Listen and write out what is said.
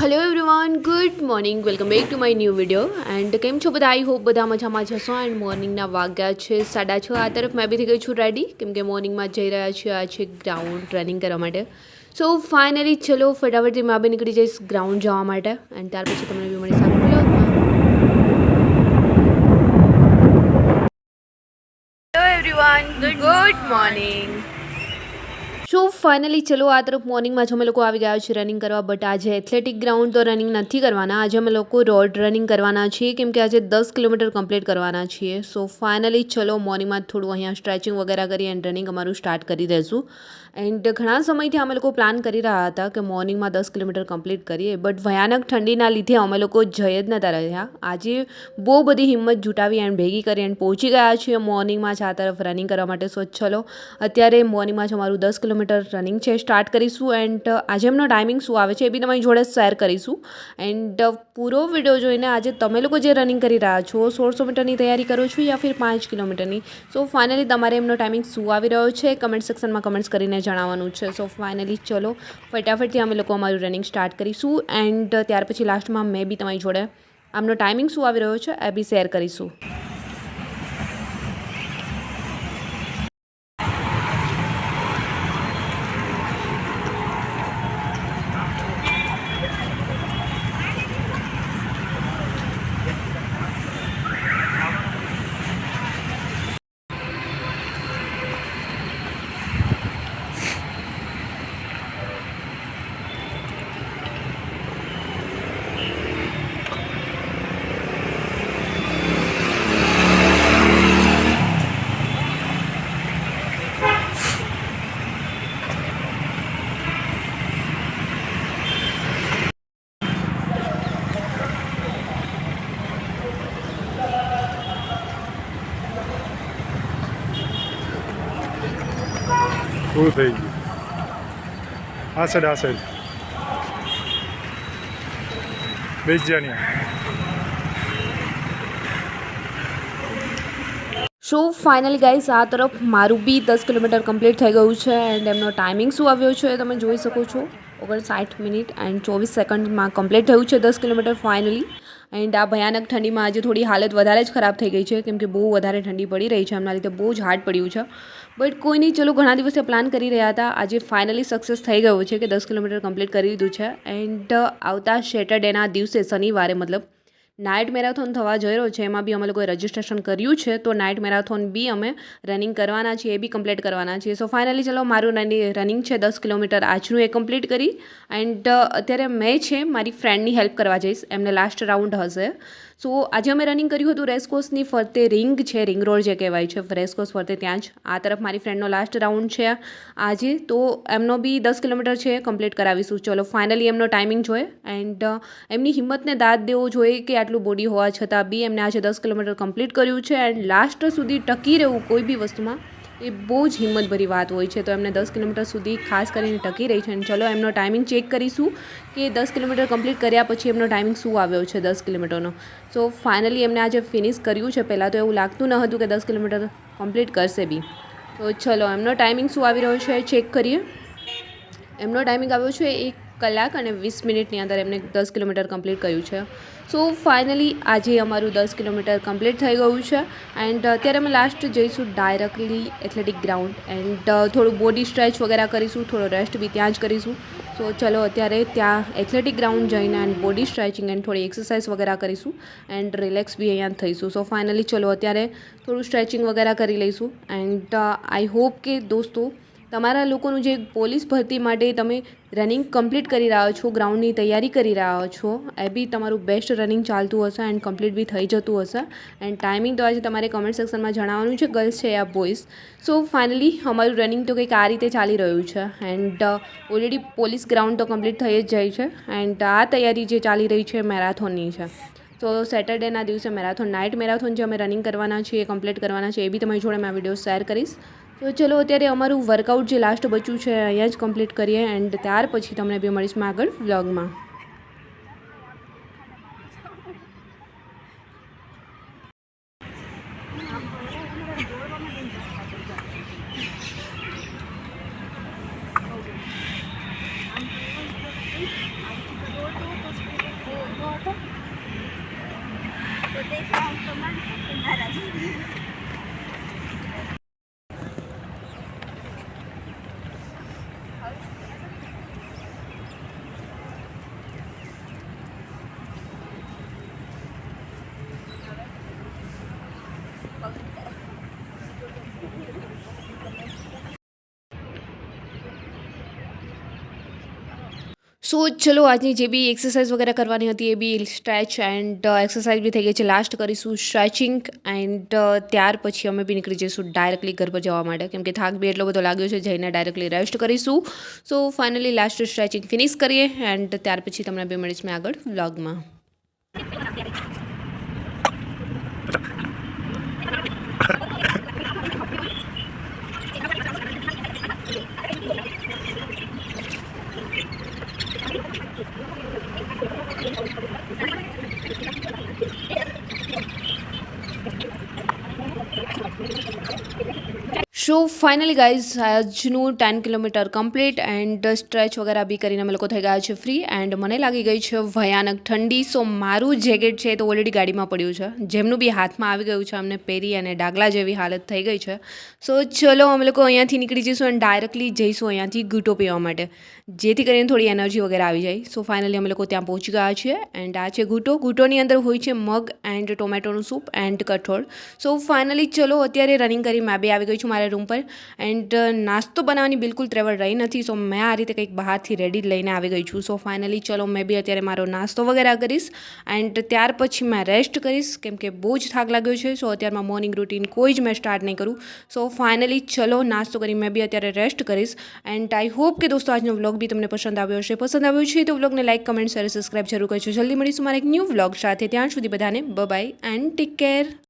Hello everyone good morning welcome back to my new video and કેમ છો બધા? I hope બધા મજામાં જશો એન્ડ મોર્નિંગના વાગ્યા છે સાડા છ. આ તરફ મેં બી થઈ ગઈ છું રેડી કેમ કે મોર્નિંગમાં જઈ રહ્યા છીએ. આ છે ગ્રાઉન્ડ રનિંગ કરવા માટે. સો ફાઇનલી ચલો ફટાફટથી મેં બી નીકળી જઈશ ગ્રાઉન્ડ જવા માટે. એન્ડ ત્યાર પછી તમને બી મળી સારું hello everyone good morning so finally ચલો આ તરફ મોર્નિંગમાં જ અમે લોકો આવી ગયા છે રનિંગ કરવા બટ આજે એથ્લેટિક ગ્રાઉન્ડ તો રનિંગ નથી કરવાના. આજે અમે લોકો રોડ રનિંગ કરવાના છીએ, કેમ કે આજે દસ કિલોમીટર કમ્પ્લીટ કરવાના છીએ. સો ફાઇનલી ચલો મોર્નિંગમાં થોડું અહીંયા સ્ટ્રેચિંગ વગેરે કરી એન્ડ રનિંગ અમારું સ્ટાર્ટ કરી દઈશું એન્ડ ઘણા સમયથી અમે લોકો પ્લાન કરી રહ્યા હતા કે મોર્નિંગમાં દસ કિલોમીટર કમ્પ્લીટ કરીએ બટ ભયાનક ઠંડીના લીધે અમે લોકો જઈ જ નહોતા રહ્યા. આજે બહુ બધી હિંમત જુટાવી એન્ડ ભેગી કરી એન્ડ પહોંચી ગયા છીએ મોર્નિંગમાં જ આ તરફ રનિંગ કરવા માટે. સો ચલો, અત્યારે મોર્નિંગમાં જ અમારું દસ કિલોમીટર રનિંગ છે સ્ટાર્ટ કરીશું એન્ડ આજે એમનો ટાઈમિંગ શું આવે છે એ બી તમારી જોડે શેર કરીશું. એન્ડ પૂરો વીડિયો જોઈને આજે તમે લોકો જે રનિંગ કરી રહ્યા છો, સોળસો મીટરની તૈયારી કરો છો યા ફિર પાંચ કિલોમીટરની? સો ફાઇનલી તમારે એમનો ટાઈમિંગ શું આવી રહ્યો છે? કમેન્ટ સેક્શનમાં કમેન્ટ્સ કરીને જણાવવાનું છે. સો ફાઇનલી ચલો, ફટાફટથી અમે લોકો અમારું રનિંગ સ્ટાર્ટ કરીશું. એન્ડ ત્યાર પછી લાસ્ટમાં મેં બી તમારી જોડે આમનો ટાઈમિંગ શું આવી રહ્યો છે એ બી શેર કરીશું. પૂરું થઈ ગયું. આ સાઈડ આ સાઈડ બેસ સો ફાઇનલી ગાઈસ આ તરફ મારું બી દસ કિલોમીટર કમ્પ્લીટ થઈ ગયું છે એન્ડ એમનો ટાઈમિંગ શું આવ્યો છે એ તમે જોઈ શકો છો. ઓગણસાઠ મિનિટ એન્ડ ચોવીસ સેકન્ડમાં કમ્પ્લીટ થયું છે દસ કિલોમીટર ફાઇનલી એન્ડ આ ભયાનક ઠંડીમાં આજે થોડી હાલત વધારે જ ખરાબ થઈ ગઈ છે, કેમ કે બહુ વધારે ઠંડી પડી રહી છે, એમના લીધે બહુ જ હાર્ડ પડ્યું છે. બટ કોઈ નહીં, ચલો ઘણા દિવસે પ્લાન કરી રહ્યા હતા. આજે ફાઇનલી સક્સેસ થઈ ગયો છે કે દસ કિલોમીટર કમ્પ્લીટ કરી દીધું છે. એન્ડ આવતા સેટરડેના દિવસે શનિવારે મતલબ નાઇટ મેરાથોન થવા જઈ રહ્યો છે, એમાં બી અમે લોકોએ રજિસ્ટ્રેશન કર્યું છે, તો નાઇટ મેરાથોન બી અમે રનિંગ કરવાના છીએ, એ બી કમ્પ્લીટ કરવાના છીએ. સો ફાઇનલી ચલો, મારું રનિંગ છે દસ કિલોમીટર, આજનું એ કમ્પ્લીટ કરી. એન્ડ અત્યારે મેં છે, મારી ફ્રેન્ડની હેલ્પ કરવા જઈશ, એમને લાસ્ટ રાઉન્ડ હશે. સો આજે અમે રનિંગ કર્યું હતું રેસકોર્સની ફરતે રિંગ છે રિંગ રોડ જે કહેવાય છે રેસકોર્સ ફરતે ત્યાં જ. આ તરફ મારી ફ્રેન્ડનો લાસ્ટ રાઉન્ડ છે આજે, તો એમનો બી દસ કિલોમીટર છે, કમ્પ્લીટ કરાવીશું. ચલો ફાઇનલી એમનો ટાઈમિંગ જોઈએ. એન્ડ એમની હિંમતને દાદ દેવો જોઈએ કે આટલું બોડી હોવા છતાં બી એમને આજે દસ કિલોમીટર કમ્પ્લીટ કર્યું છે એન્ડ લાસ્ટ સુધી ટકી રહેવું કોઈ બી વસ્તુમાં એ બહુ જ હિંમતભરી વાત હોય છે. તો એમને દસ કિલોમીટર સુધી ખાસ કરીને ટકી રહી છે અને ચલો એમનો ટાઈમિંગ ચેક કરીશું કે દસ કિલોમીટર કમ્પ્લીટ કર્યા પછી એમનો ટાઈમિંગ શું આવ્યો છે દસ કિલોમીટરનો. સો ફાઇનલી એમને આજે ફિનિશ કર્યું છે. પહેલાં તો એવું લાગતું ન હતું કે દસ કિલોમીટર કમ્પ્લીટ કરશે બી. તો ચલો, એમનો ટાઈમિંગ શું આવી રહ્યો છે? ચેક કરીએ. એમનો ટાઈમિંગ આવ્યો છે એક કલાક અને વીસ મિનિટની અંદર એમને દસ કિલોમીટર કમ્પ્લીટ કર્યું છે. સો ફાઇનલી આજે અમારું દસ કિલોમીટર કમ્પ્લીટ થઈ ગયું છે. એન્ડ અત્યારે અમે લાસ્ટ જઈશું ડાયરેક્ટલી એથ્લેટિક ગ્રાઉન્ડ એન્ડ થોડું બોડી સ્ટ્રેચ વગેરે કરીશું, થોડો રેસ્ટ બી ત્યાં જ કરીશું. સો ચલો, અત્યારે ત્યાં એથ્લેટિક ગ્રાઉન્ડ જઈને એન્ડ બોડી સ્ટ્રેચિંગ એન્ડ થોડી એક્સરસાઇઝ વગેરે કરીશું. એન્ડ રિલેક્સ બી અહીંયા થઈશું. સો ફાઇનલી ચલો, અત્યારે થોડું સ્ટ્રેચિંગ વગેરે કરી લઈશું. એન્ડ આઈ હોપ કે દોસ્તો તમારા લોકોનું જે પોલીસ ભરતી માટે તમે રનિંગ કમ્પ્લીટ કરી રહ્યા છો ગ્રાઉન્ડની તૈયારી કરી રહ્યા છો, એ બી તમારું બેસ્ટ રનિંગ ચાલતું હશે એન્ડ કમ્પ્લીટ બી થઈ જતું હશે. એન્ડ ટાઈમિંગ તો આજે તમારે કમેન્ટ સેક્શનમાં જણાવવાનું છે ગર્લ્સ છે યા બોયઝ સો ફાઇનલી અમારું રનિંગ તો કંઈક આ રીતે ચાલી રહ્યું છે. એન્ડ ઓલરેડી પોલીસ ગ્રાઉન્ડ તો કમ્પ્લીટ થઈ જ જાય છે. એન્ડ આ તૈયારી જે ચાલી રહી છે મેરાથોનની છે. તો સેટરડેના દિવસે મેરાથોન નાઇટ મેરાથોન જે અમે રનિંગ કરવાના છીએ કમ્પ્લીટ કરવાના છે એ બી તમારી જોડે મેં વીડિયો શેર કરીશ. તો ચલો અત્યારે અમારું વર્કઆઉટ જે લાસ્ટ બચ્યું છે, અહીંયા જ કમ્પ્લીટ કરીએ એન્ડ ત્યાર પછી તમને બી મળીશું આગળ વ્લોગમાં સો ચલો, આજની જે બી એક્સરસાઇઝ વગેરે કરવાની હતી એ બી સ્ટ્રેચ એન્ડ એક્સરસાઇઝ બી થઈ ગઈ છે. લાસ્ટ કરીશું સ્ટ્રેચિંગ એન્ડ ત્યાર પછી અમે બી નીકળી જઈશું ડાયરેક્ટલી ઘર પર જવા માટે. કેમ કે થાક બી એટલો બધો લાગ્યો છે, જઈને ડાયરેક્ટલી રેસ્ટ કરીશું. So finally last stretching finish કરીએ એન્ડ ત્યાર પછી તમને બી મળીશ મેં આગળ વ્લોગમાં Thank you. So finally guys આજનું ten kilometre complete and stretch વગેરે બી કરીને અમે લોકો થઈ ગયા છે ફ્રી એન્ડ મને લાગી ગઈ છે ભયાનક ઠંડી. સો મારું જેકેટ છે તો ઓલરેડી ગાડીમાં પડ્યું છે. જેમનું બી હાથમાં આવી ગયું છે, અમને પહેરી અને ડાગલા જેવી હાલત થઈ ગઈ છે. સો ચલો, અમે લોકો અહીંયાથી નીકળી જઈશું અને ડાયરેક્ટલી જઈશું અહીંયાથી ગૂંટો પીવા માટે. જેથી કરીને થોડી એનર્જી વગેરે આવી જાય. સો ફાઇનલી અમે લોકો ત્યાં પહોંચી ગયા છીએ એન્ડ આ છે ગૂંટો ગૂંટોની અંદર હોય છે મગ એન્ડ ટોમેટોનું સૂપ એન્ડ કઠોળ. સો ફાઇનલી ચલો, અત્યારે રનિંગ કરી મેં બી આવી ગઈ છું. મારા રૂમ પર. એન્ડ નાસ્તો બનાવવાની બિલકુલ ત્રેવડ રહી નથી. સો મેં આ રીતે કંઈક બહારથી રેડી લઈને આવી ગઈ છું. સો ફાઇનલી ચલો, મેં બી અત્યારે મારો નાસ્તો વગેરે કરીશ. એન્ડ ત્યાર પછી મેં રેસ્ટ કરીશ. કેમ કે બહુ જ થાક લાગ્યો છે. સો અત્યારમાં મોર્નિંગ રૂટીન કોઈ જ મેં સ્ટાર્ટ નહીં કરું. સો ફાઇનલી ચલો, નાસ્તો કરી મેં બી અત્યારે રેસ્ટ કરીશ. એન્ડ આઈ હોપ કે દોસ્તો, આજનો વ્લોગ બી તમને પસંદ આવ્યો હશે. પસંદ આવ્યો છે તો વ્લોગને લાઇક કમેન્ટ શેર સબસ્ક્રાઇબ જરૂર કરજો. જલ્દી મળીશું મારા એક ન્યૂ વ્લોગ સાથે. ત્યાં સુધી બધાને બાય એન્ડ ટેક કેર